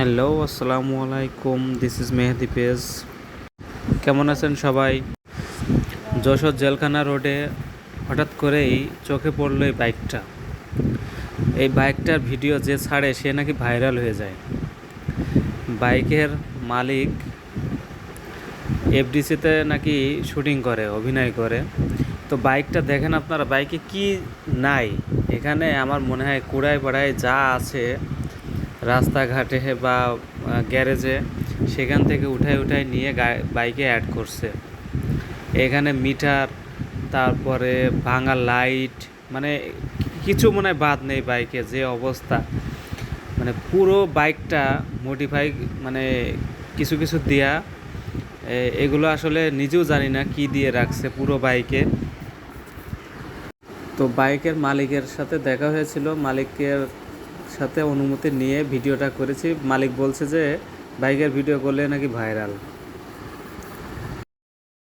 Hello, আসসালামু আলাইকুম this is Mehedi page. কেমন আছেন সবাই? যশোর জেলখানা রোডে হঠাৎ করেই চোখে পড়ল এই বাইকটা এই বাইকটার ভিডিও যে ছাড়ে, সে নাকি ভাইরাল হয়ে যায়। বাইকের মালিক এফডিসিতে নাকি শুটিং করে, অভিনয় করে। তো বাইকটা দেখেন আপনারা বাইকে কি নাই? এখানে আমার মনে হয় কুড়ায় পাড়ায় যা আছে রাস্তাঘাটে বা গ্যারেজে সেখান থেকে উঠায় উঠায় নিয়ে বাইকে অ্যাড করছে। এখানে মিটার, তারপরে ভাঙা লাইট মানে কিছু মনে বাদ নেই বাইকে, যে অবস্থা। মানে পুরো বাইকটা মডিফাই মানে কিছু কিছু দেয়া এগুলো আসলে নিজেও জানি না কি দিয়ে রাখছে পুরো বাইকে। তো বাইকের মালিকের সাথে দেখা হয়েছিল। মালিকের সাথে অনুমতি নিয়ে ভিডিওটা করেছি। মালিক বলছে যে বাইকের ভিডিও করলে নাকি ভাইরাল।